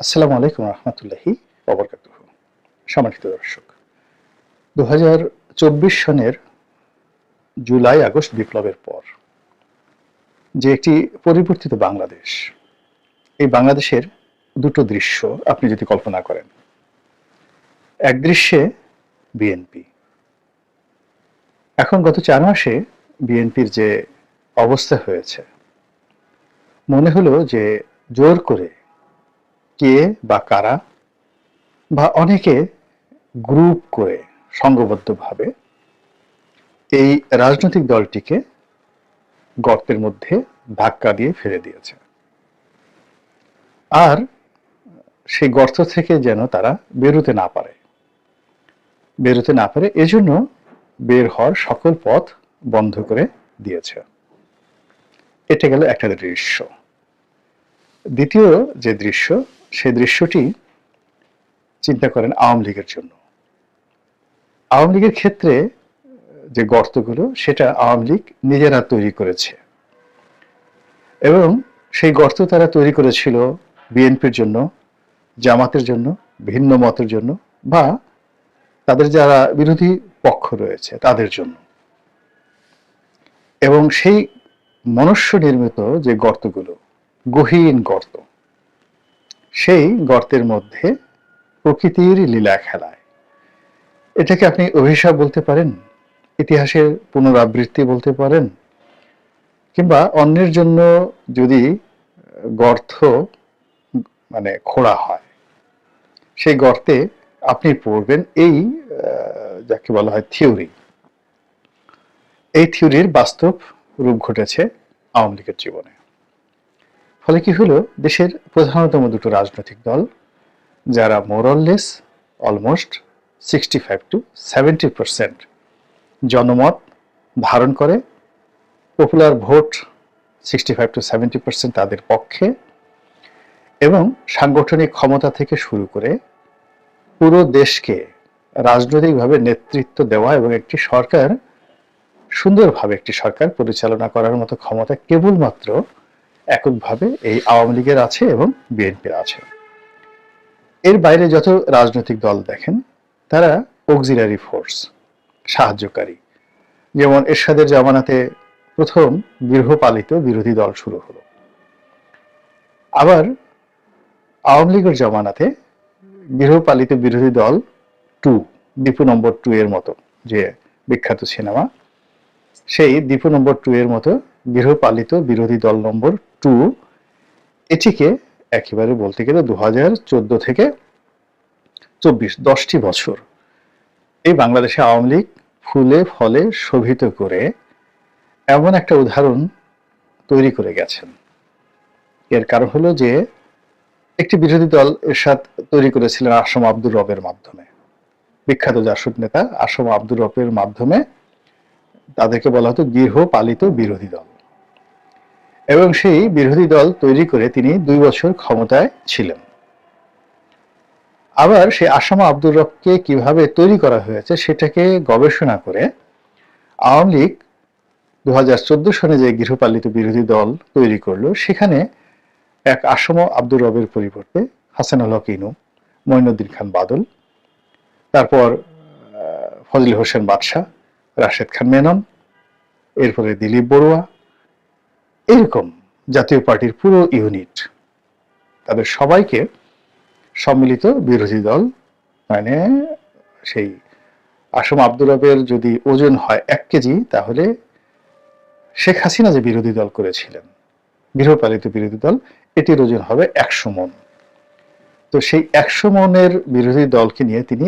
আসসালামু আলাইকুম রহমতুল্লাহি অবরকাত সম্মানিত দর্শক দু সনের জুলাই আগস্ট বিপ্লবের পর যে একটি পরিবর্তিত বাংলাদেশ, এই বাংলাদেশের দুটো দৃশ্য আপনি যদি কল্পনা করেন। এক দৃশ্যে বিএনপি। এখন গত চার মাসে বিএনপির যে অবস্থা হয়েছে, মনে হলো যে জোর করে কে বা কারা বা অনেকে গ্রুপ করে সংঘবদ্ধভাবে এই রাজনৈতিক দলটিকে গর্তের মধ্যে ধাক্কা দিয়ে ফেলে দিয়েছে। আর সেই গর্ত থেকে যেন তারা বেরোতে না পারে। বেরোতে না পারে এজন্য বের হওয়ার সকল পথ বন্ধ করে দিয়েছে। এটা গেল একটা দৃশ্য। দ্বিতীয় যে দৃশ্য সেই দৃশ্যটি চিন্তা করেন আওয়ামী লীগের জন্য। আওয়ামী লীগের ক্ষেত্রে যে গর্তগুলো, সেটা আওয়ামী লীগ নিজেরা তৈরি করেছে। এবং সেই গর্ত তারা তৈরি করেছিল বিএনপির জন্য, জামাতের জন্য, ভিন্ন মতের জন্য বা তাদের যারা বিরোধী পক্ষ রয়েছে তাদের জন্য। এবং সেই মনুষ্য নির্মিত যে গর্তগুলো, গহীন গর্ত সেই গর্তের মধ্যে প্রকৃতির লীলা খেলায়। এটাকে আপনি অভিশাপ বলতে পারেন, ইতিহাসের পুনরাবৃত্তি বলতে পারেন, কিংবা অন্যের জন্য যদি গর্ত মানে খোঁড়া হয়, সেই গর্তে আপনি পড়বেন এই যাকে বলা হয় থিওরি। এই থিওরির বাস্তব রূপ ঘটেছে আওয়ামী লীগের জীবনে। ফলে কি হলো? দেশের প্রধানতম দুটো রাজনৈতিক দল, যারা moralless almost sixty five to seventy percent জনমত ধারণ করে popular vote sixty five to seventy percent তাদের পক্ষে, এবং সাংগঠনিক ক্ষমতা থেকে শুরু করে পুরো দেশকে রাজনৈতিকভাবে নেতৃত্ব দেওয়া এবং একটি সরকার সুন্দরভাবে একটি সরকার পরিচালনা করার মতো ক্ষমতা কেবলমাত্র এককভাবে এই আওয়ামী লীগের আছে এবং বিএনপির আছে। এর বাইরে যত রাজনৈতিক দল দেখেন, তারা অক্সিলারি ফোর্স সাহায্যকারী। যেমন এরশাদের জামানাতে প্রথম গৃহপালিত বিরোধী দল শুরু হলো। আবার আওয়ামী লীগের জামানাতে গৃহপালিত বিরোধী দল টু, দীপু নম্বর টু এর মতো, যে বিখ্যাত সিনেমা, সেই দীপু নম্বর টু এর মতো গৃহপালিত বিরোধী দল নম্বর টু এটিকে একেবারে বলতে গেলে দু হাজার চোদ্দ থেকে চব্বিশ, দশটি বছর এই বাংলাদেশে আওয়ামী লীগ ফুলে ফলে শোভিত করে এমন একটা উদাহরণ তৈরি করে গেছেন। এর কারণ হলো যে একটি বিরোধী দল এরশাদ তৈরি করেছিলেন আসম আব্দুর রবের মাধ্যমে। বিখ্যাত জাসুদ নেতা আসম আব্দুর রবের মাধ্যমে তাদেরকে বলা হতো গৃহপালিত বিরোধী দল। এবং সেই বিরোধী দল তৈরি করে তিনি দুই বছর ক্ষমতায় ছিলেন। আবার সেই আসামা আব্দুর রবকে কীভাবে তৈরি করা হয়েছে সেটাকে গবেষণা করে আওয়ামী লীগ দু হাজার চোদ্দ সনে যে গৃহপালিত বিরোধী দল তৈরি করল, সেখানে এক আসম আব্দুর রবের পরিবর্তে হাসানুল হক ইনু, মঈনুদ্দিন খান বাদল, তারপর ফজল হোসেন বাদশাহ, রাশেদ খান মেনন, এরপরে দিলীপ বড়ুয়া এরকম জাতীয় পার্টির পুরো ইউনিট। তাদের সবাইকে সম্মিলিত বিরোধী দল মানে সেই আসম আব্দুল রবের যদি ওজন হয় এক কেজি, তাহলে শেখ হাসিনা যে বিরোধী দল করেছিলেন, গৃহপালিত বিরোধী দল, এটির ওজন হবে একশো মন। তো সেই একশো মনের বিরোধী দলকে নিয়ে তিনি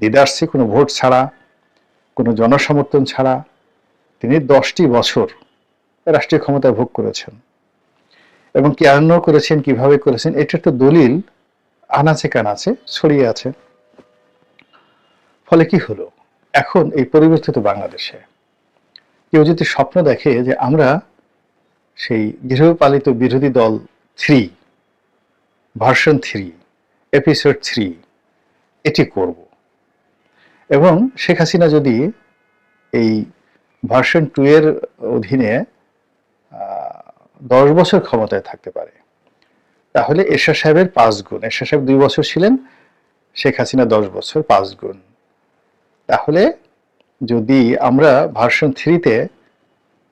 দিদার্সে কোনো ভোট ছাড়া, কোনো জনসমর্থন ছাড়া তিনি দশটি বছর রাষ্ট্রীয় ক্ষমতা ভোগ করেছেন। এবং কি কেন করেছেন, কীভাবে করেছেন, এটার তো দলিল আনাচে কানাচে ছড়িয়ে আছে। ফলে কি হলো? এখন এই পরিবর্তিত বাংলাদেশে কেউ যদি স্বপ্ন দেখে যে আমরা সেই গৃহপালিত বিরোধী দল three version three episode three এটি করব। এবং শেখ হাসিনা যদি এই ভার্সন টু এর অধীনে দশ বছর ক্ষমতায় থাকতে পারে। তাহলে এরশাদ সাহেবের পাঁচ গুণ। এরশাদ সাহেব দুই বছর ছিলেন, শেখ হাসিনা দশ বছর, পাঁচ গুণ। তাহলে যদি আমরা ভার্সন থ্রিতে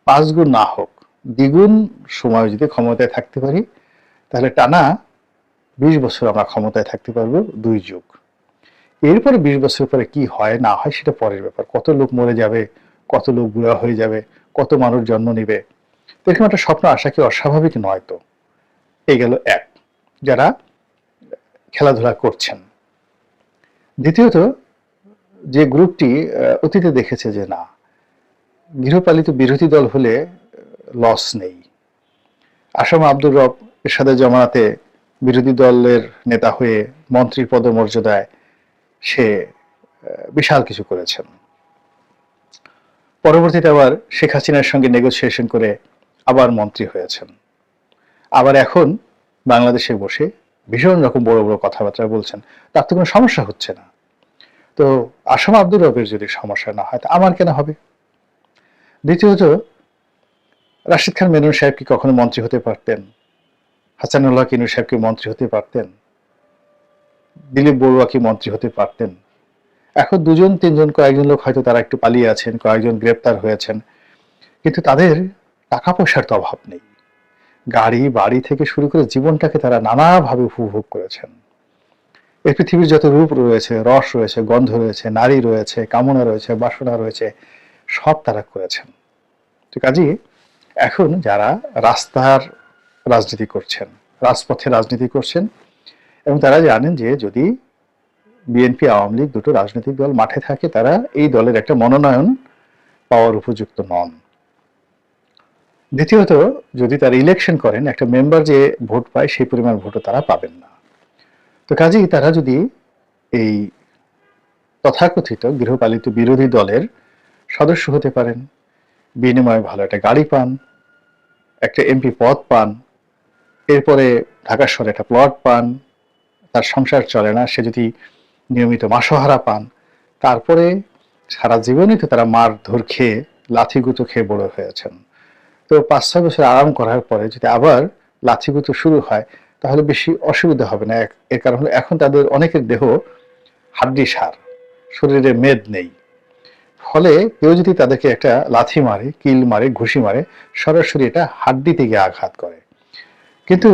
পাঁচ গুণ না হোক, দ্বিগুণ সময় যদি ক্ষমতায় থাকতে পারি, তাহলে টানা বিশ বছর আমরা ক্ষমতায় থাকতে পারব দুই যুগ। এরপরে বিশ বছর পরে কি হয়, না হয়, সেটা পরের ব্যাপার। কত লোক মরে যাবে, কত লোক বুড়া হয়ে যাবে, কত মানুষ জন্ম নিবে এরকম একটা স্বপ্ন আসা কি অস্বাভাবিক নয় তো? এই গেল এক, যারা খেলাধুলা করছেন। দ্বিতীয়ত, যে গ্রুপটি অতীতে দেখেছে যে না, গৃহপালিত বিরোধী দল হলে লস নেই। আসাম আব্দুর রব এরশাদের জমানাতে বিরোধী দলের নেতা হয়ে মন্ত্রীর পদমর্যাদায় সে বিশাল কিছু করেছেন। পরবর্তীতে আবার শেখ হাসিনার সঙ্গে নেগোসিয়েশন করে আবার মন্ত্রী হয়েছেন। আবার এখন বাংলাদেশে বসে ভীষণ রকম বড় বড় কথাবার্তা বলছেন, তার তো কোনো সমস্যা হচ্ছে না। তো আসাম আব্দুর রবের যদি সমস্যা না হয়, তা আমার কেন হবে? দ্বিতীয়ত, রাশিদ খান মেনন সাহেব কি কখনো মন্ত্রী হতে পারতেন? হাসানুল্লাহ কিনু সাহেব কি মন্ত্রী হতে পারতেন? দিলীপ বড়ুয়া কি মন্ত্রী হতে পারতেন? এখন দুজন, তিনজন, কয়েকজন লোক হয়তো তারা একটু পালিয়ে আছেন, কয়েকজন গ্রেপ্তার হয়েছেন। কিন্তু তাদের টাকা পয়সার তো অভাব নেই। গাড়ি, বাড়ি থেকে শুরু করে জীবনটাকে তারা নানাভাবে উপভোগ করেছেন। এই পৃথিবীর যত রূপ রয়েছে, রস রয়েছে, গন্ধ রয়েছে, নারী রয়েছে, কামনা রয়েছে, বাসনা রয়েছে, সব তারা করেছেন। তো কাজেই এখন যারা রাস্তার রাজনীতি করছেন, রাজপথে রাজনীতি করছেন, এবং তারা জানেন যে যদি বিএনপি, আওয়ামী লীগ দুটো রাজনৈতিক দল মাঠে থাকে, তারা এই দলের একটা মনোনয়ন পাওয়ার উপযুক্ত নন। দ্বিতীয়ত, যদি তারা ইলেকশন করেন, একটা মেম্বার যে ভোট পায়, সেই পরিমাণ ভোটও তারা পাবেন না। তো কাজেই তারা যদি এই তথাকথিত গৃহপালিত বিরোধী দলের সদস্য হতে পারেন, বিনিময়ে ভালো একটা গাড়ি পান, একটা এমপি পদ পান, এরপরে ঢাকা শহরে একটা প্লট পান, তার সংসার চলে না, সে যদি নিয়মিত মাসোহারা পান, তারপরে সারা জীবনই তো তারা মার ধর খেয়ে, লাথিগুতো খেয়ে বড় হয়েছেন তো পাঁচ ছয় বছর আরাম করার পরে যদি আবার লাথিগুতো শুরু হয়, তাহলে বেশি অসুবিধা হবে না। এর কারণ হলো এখন তাদের অনেকের দেহ হাড্ডি সার, শরীরে মেদ নেই। ফলে কেউ যদি তাদেরকে একটা লাথি মারে, কিল মারে, ঘুষি মারে, সরাসরি এটা হাড্ডিতে গিয়ে আঘাত করে। কিন্তু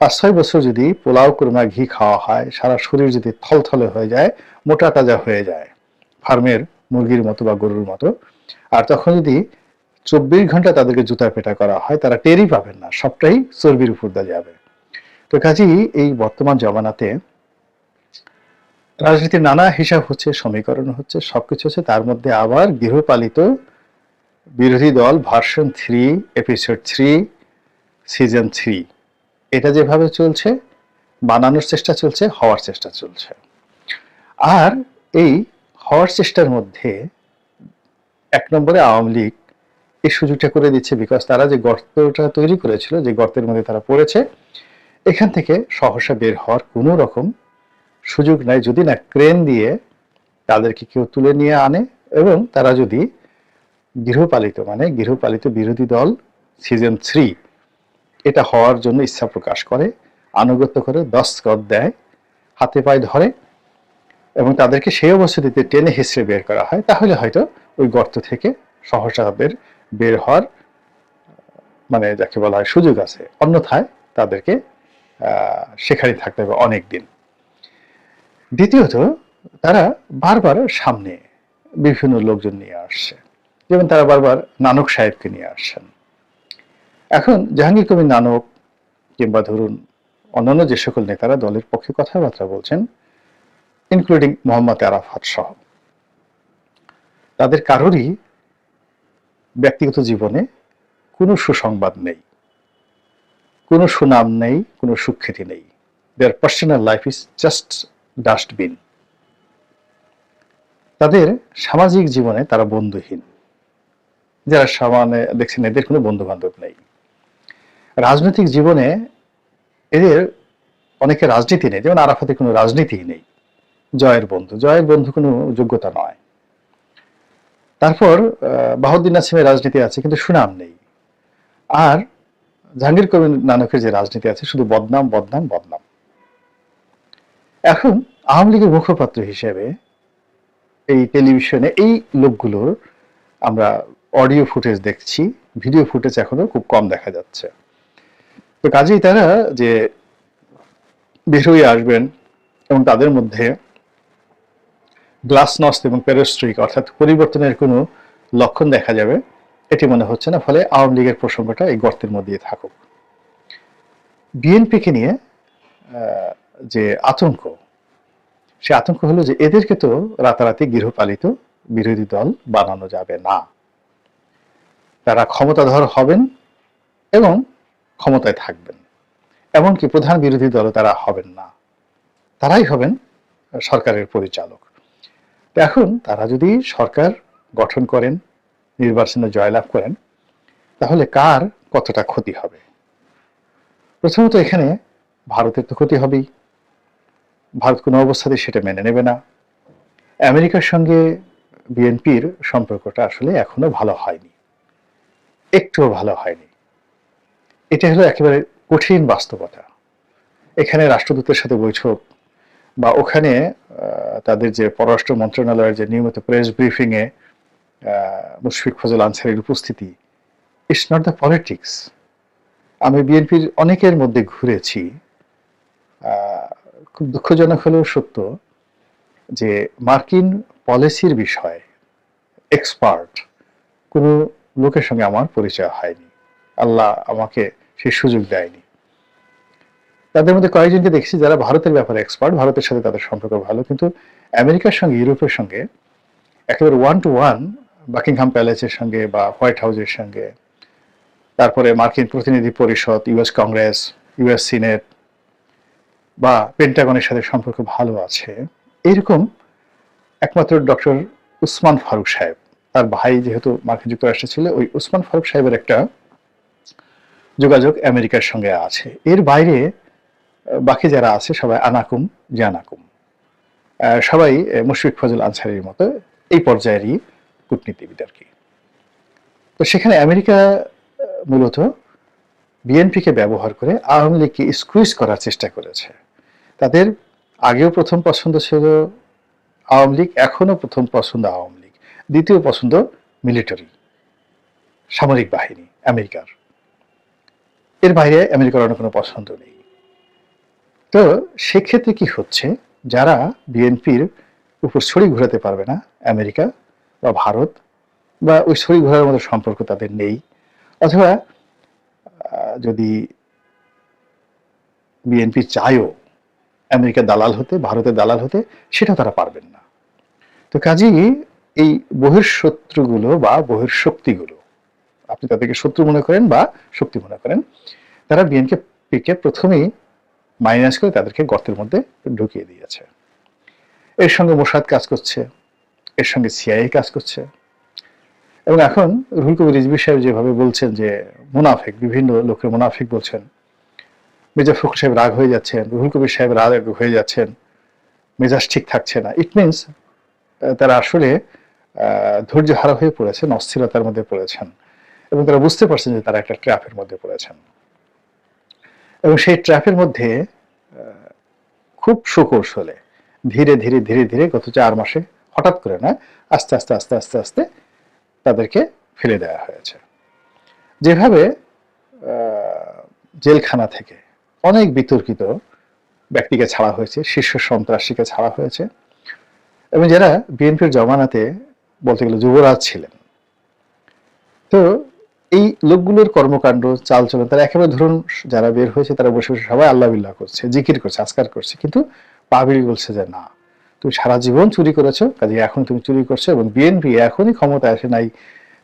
পাঁচ ছয় বছর যদি পোলাও কুরমা ঘি খাওয়া হয়, সারা শরীর যদি থলথলে হয়ে যায়, মোটা তাজা হয়ে যায়, ফার্মের মুরগির মতো বা গরুর মতো, আর তখন যদি চব্বিশ ঘণ্টা তাদেরকে জুতা পেটা করা হয়, তারা টেরই পাবেন না, সবটাই চর্বির উপর দিয়ে যাবে। তো কাজেই এই বর্তমান জমানাতে রাজনীতির নানা হিসাব হচ্ছে, সমীকরণ হচ্ছে, সবকিছু হচ্ছে, তার মধ্যে আবার গৃহপালিত বিরোধী দল, version three episode three season three, এটা যেভাবে চলছে, বানানোর চেষ্টা চলছে, হওয়ার চেষ্টা চলছে। আর এই হওয়ার চেষ্টার মধ্যে এক নম্বরে আওয়ামী লীগ এই সুযোগটা করে দিচ্ছে বিকজ তারা যে গর্তটা তৈরি করেছিল, যে গর্তের মধ্যে তারা পড়েছে, এখান থেকে সহসা বের হওয়ার কোনো রকম সুযোগ নাই। যদি না ক্রেন দিয়ে তাদেরকে কেউ তুলে নিয়ে আনে এবং তারা যদি গৃহপালিত মানে গৃহপালিত বিরোধী দল সিজন থ্রি এটা হওয়ার জন্য ইচ্ছা প্রকাশ করে, আনুগত্য করে, দস্তখত দেয়, হাতে পায়ে ধরে এবং তাদেরকে সেই অবস্থাটিতে টেনে হিসড়ে বের করা হয়, তাহলে হয়তো ওই গর্ত থেকে সহসা বের বের হওয়ার মানে যাকে বলা হয় সুযোগ আছে। অন্যথায় তাদেরকে সেখানে থাকতে হবে অনেক দিন দ্বিতীয়ত, তারা বারবার সামনে বিভিন্ন লোকজন নিয়ে আসছে। যেমন তারা বারবার নানক সাহেবকে নিয়ে আসছেন। এখন জাহাঙ্গীর কবির নানক কিংবা ধরুন অন্যান্য যে সকল নেতারা দলের পক্ষে কথাবার্তা বলছেন ইনক্লুডিং মোহাম্মদ আরাফাত সহ, তাদের কারোরই ব্যক্তিগত জীবনে কোনো সুসংবাদ নেই, কোনো সুনাম নেই, কোনো সুখ্যাতি নেই। Their personal life is just dustbin তাদের সামাজিক জীবনে তারা বন্ধুহীন। যারা সামানে দেখছেন, এদের কোনো বন্ধু বান্ধব নেই। রাজনৈতিক জীবনে এদের অনেকে রাজনীতি নেই, যেমন আরাফাতে কোনো রাজনীতি নেই। জয়ের বন্ধু জয়ের বন্ধু কোনো যোগ্যতা নয়। তারপর আহ, বাহাউদ্দিন নাসিমের রাজনীতি আছে কিন্তু সুনাম নেই। আর জাহাঙ্গীর কবির নানকের যে রাজনীতি আছে শুধু বদনাম বদনাম বদনাম। এখন আওয়ামী লীগের মুখপাত্র হিসেবে এই টেলিভিশনে এই লোকগুলোর আমরা অডিও ফুটেজ দেখছি ভিডিও ফুটেজ এখনও খুব কম দেখা যাচ্ছে। তো কাজেই তারা যে বের হয়ে আসবেন এবং তাদের মধ্যে গ্লাসনস্ট এবং প্যারোস্ট্রিক অর্থাৎ পরিবর্তনের কোনো লক্ষণ দেখা যাবে, এটি মনে হচ্ছে না, ফলে আওয়ামী লীগের প্রসঙ্গটা এই গর্তের মধ্যেই থাকুক। বিএনপিকে নিয়ে যে আতঙ্ক, সে আতঙ্ক হলো যে এদেরকে তো রাতারাতি গৃহপালিত বিরোধী দল বানানো যাবে না। তারা ক্ষমতাধর হবেন এবং ক্ষমতায় থাকবেন, এমনকি প্রধান বিরোধী দলও তারা হবেন না। তারাই হবেন সরকারের পরিচালক। এখন তারা যদি সরকার গঠন করেন, নির্বাচনে জয়লাভ করেন, তাহলে কার কতটা ক্ষতি হবে? প্রথমত এখানে ভারতের তো ক্ষতি হবেই। ভারত কোনো অবস্থাতে সেটা মেনে নেবে না। আমেরিকার সঙ্গে বিএনপির সম্পর্কটা আসলে এখনও ভালো হয়নি। একটুও ভালো হয়নি। এটা হলো একেবারে কঠিন বাস্তবতা। এখানে রাষ্ট্রদূতের সাথে বৈঠক বা ওখানে তাদের যে পররাষ্ট্র মন্ত্রণালয়ের যে নিয়মিত প্রেস ব্রিফিং এ মুশফিক ফজল আনসারির উপস্থিতি ইটস নট দ্য পলিটিক্স আমি বিএনপির অনেকের মধ্যে ঘুরেছি। খুব দুঃখজনক হলেও সত্য যে মার্কিন পলিসির বিষয়ে এক্সপার্ট কোনো লোকের সঙ্গে আমার পরিচয় হয়নি। আল্লাহ আমাকে সেই সুযোগ দেয়নি। তাদের মধ্যে কয়েকজনকে দেখছি যারা ভারতের ব্যাপারে এক্সপার্ট ভারতের সাথে তাদের সম্পর্ক ভালো, কিন্তু আমেরিকার সঙ্গে, ইউরোপের সঙ্গে একেবারে ওয়ান টু ওয়ান বাকিংহাম প্যালেসের সঙ্গে বা হোয়াইট হাউসের সঙ্গে, তারপরে মার্কিন প্রতিনিধি পরিষদ ইউএস কংগ্রেস ইউএস সিনেট বা পেন্টাগনের সাথে সম্পর্ক ভালো আছে। এইরকম একমাত্র ডক্টর উসমান ফারুক সাহেব, তার ভাই যেহেতু মার্কিন যুক্তরাষ্ট্রে ছিল, ওই উসমান ফারুক সাহেবের একটা যোগাযোগ আমেরিকার সঙ্গে আছে। এর বাইরে বাকি যারা আছে, সবাই আনাকুম, জানাকুম। সবাই মুশফিক ফজল আনসারির মতো এই পর্যায়েরই কূটনীতিবিদ আর কি তো সেখানে আমেরিকা মূলত বিএনপিকে ব্যবহার করে আওয়ামী লীগকে স্কুইজ করার চেষ্টা করেছে। তাদের আগেও প্রথম পছন্দ ছিল আওয়ামী লীগ, এখনও প্রথম পছন্দ আওয়ামী লীগ। দ্বিতীয় পছন্দ মিলিটারি, সামরিক বাহিনী, আমেরিকার। এর বাইরে আমেরিকার অন্য কোনো পছন্দ নেই। তো সেক্ষেত্রে কি হচ্ছে? যারা বিএনপির উপর ছড়ি ঘোরাতে পারবে না, আমেরিকা বা ভারত বা ওই ছড়ি ঘোরার মতো সম্পর্ক তাদের নেই, অথবা যদি বিএনপি চায়ও আমেরিকার দালাল হতে ভারতের দালাল হতে, সেটা তারা পারবেন না। তো কাজেই এই বহির্শত্রুগুলো বা বহির্শক্তিগুলো আপনি তাদেরকে শত্রু মনে করেন বা শক্তি মনে করেন, তারা বিএনকে পিকে প্রথমেই মাইনাস করে তাদেরকে গর্তের মধ্যে ঢুকিয়ে দিয়েছে। এর সঙ্গে মোসাদ কাজ করছে, এর সঙ্গে সিআইএ কাজ করছে। এবং এখন রুহুল কবির রিজভি সাহেব যেভাবে বলছেন যে মুনাফিক, বিভিন্ন লোকের মুনাফিক বলছেন, মির্জা ফখর সাহেব রাগ হয়ে যাচ্ছেন, রুহুল কবির সাহেব রাগ হয়ে যাচ্ছেন, মেজাজ ঠিক থাকছে না। ইট মিনস তারা আসলে ধৈর্য হারা হয়ে পড়েছেন, অস্থিরতার মধ্যে পড়েছেন এবং তারা বুঝতে পারছেন যে তারা একটা ট্র্যাপের মধ্যে পড়েছেন। এবং সেই ট্র্যাপের মধ্যে খুব সুকৌশলে ধীরে ধীরে ধীরে ধীরে গত চার মাসে হঠাৎ করে না আস্তে আস্তে আস্তে আস্তে আস্তে তাদেরকে ফেলে দেওয়া হয়েছে। যেভাবে জেলখানা থেকে অনেক বিতর্কিত ব্যক্তিকে ছাড়া হয়েছে, শীর্ষ সন্ত্রাসীকে ছাড়া হয়েছে এবং যারা বিএনপির জমানাতে বলতে গেলে যুবরাজ ছিলেন। তো এই লোকগুলোর কর্মকাণ্ড, চালচলন, তারা একেবারে ধরুন যারা বের হয়েছে, তারা বসে বসে সবাই আল্লাহ বিল্লাহ করছে, জিকির করছে, আজকার করছে, কিন্তু পাবিল বলছে যে না, তুমি সারা জীবন চুরি করেছ, কাজে এখন তুমি চুরি করছ এবং বিএনপি এখনই ক্ষমতায় আসে নাই,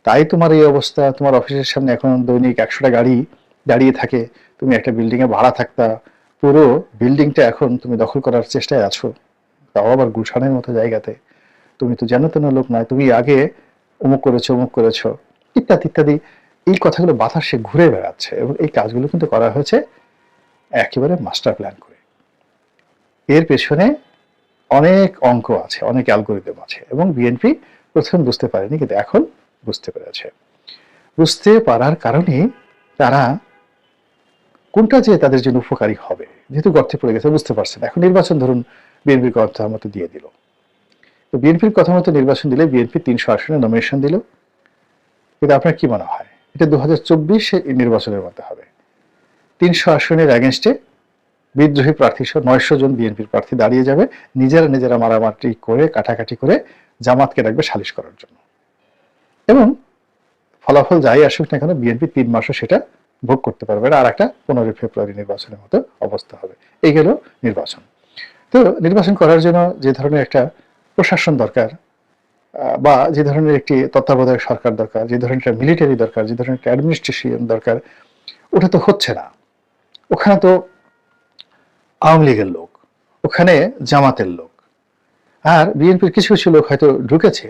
তাই তোমার এই অবস্থা, তোমার অফিসের সামনে এখন দৈনিক একশোটা গাড়ি দাঁড়িয়ে থাকে, তুমি একটা বিল্ডিং এ ভাড়া থাকতা, পুরো বিল্ডিংটা এখন তুমি দখল করার চেষ্টায় আছো, তাও আবার গুলশানের মতো জায়গাতে, তুমি তো জানো তেন লোক নয় তুমি আগে অমুক করেছ অমুক করেছ, ইত্যাদি ইত্যাদি এই কথাগুলো বাতাসে ঘুরে বেড়াচ্ছে এবং এই কাজগুলো কিন্তু করা হয়েছে একেবারে মাস্টার প্ল্যান করে। এর পেছনে অনেক অঙ্ক আছে, অনেক অ্যালগোরিদম আছে এবং বিএনপি প্রথম বুঝতে পারেনি কিন্তু এখন বুঝতে পেরেছে। বুঝতে পারার কারণে তারা কোনটা যে তাদের জন্য উপকারী হবে, যেহেতু গর্তে পড়ে গেছে, বুঝতে পারছেন। এখন নির্বাচন ধরুন বিএনপির কথা মতো দিয়ে দিল। তো বিএনপির কথা মতো নির্বাচন দিলে বিএনপি তিনশো আসনে নমিনেশন দিল। কিন্তু আপনার কি মনে হয়? এটা দু হাজার নির্বাচনের মধ্যে হবে। তিনশো আসনের অ্যাগেনস্টে বিদ্রোহী প্রার্থী সহ নয়শো জন বিএনপির প্রার্থী দাঁড়িয়ে যাবে। নিজেরা নিজেরা মারামারি করে, কাটাকাটি করে জামাতকে রাখবে সালিশ করার জন্য। এবং ফলাফল যাই আসুক না কেন, বিএনপি তিন মাসও সেটা ভোগ করতে পারবে আর একটা পনেরোই ফেব্রুয়ারি নির্বাচনের মতো অবস্থা হবে। এই গেল নির্বাচন। তো নির্বাচন করার জন্য যে ধরনের একটা প্রশাসন দরকার বা যে ধরনের একটি তত্ত্বাবধায়ক সরকার দরকার, যে ধরনের একটা মিলিটারি দরকার, যে ধরনের একটা অ্যাডমিনিস্ট্রেশন দরকার, ওটা তো হচ্ছে না। ওখানে তো আওয়ামী লীগের লোক, ওখানে জামাতের লোক। আর বিএনপির কিছু কিছু লোক হয়তো ঢুকেছে,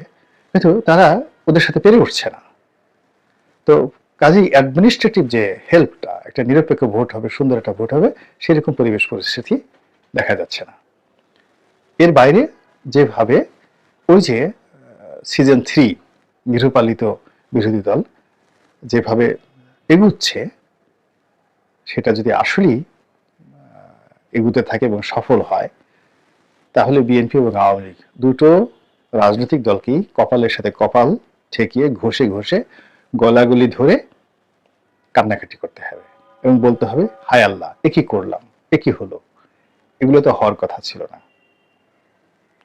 কিন্তু তারা ওদের সাথে পেরে উঠছে না। তো কাজেই অ্যাডমিনিস্ট্রেটিভ যে হেল্পটা একটা নিরপেক্ষ ভোট হবে, সুন্দর একটা ভোট হবে, সেরকম পরিবেশ পরিস্থিতি দেখা যাচ্ছে না। এর বাইরে যেভাবে ওই যে সিজন থ্রি গৃহপালিত বিরোধী দল যেভাবে এগুচ্ছে, সেটা যদি আসলেই এগুতে থাকে এবং সফল হয়, তাহলে বিএনপি এবং আওয়ামী লীগ দুটো রাজনৈতিক দলকেই কপালের সাথে কপাল ঠেকিয়ে ঘষে ঘষে গলাগুলি ধরে কান্নাকাটি করতে হবে এবং বলতে হবে, হায় আল্লাহ, এ কি করলাম, এ কি হলো? এগুলো তো হওয়ার কথা ছিল না।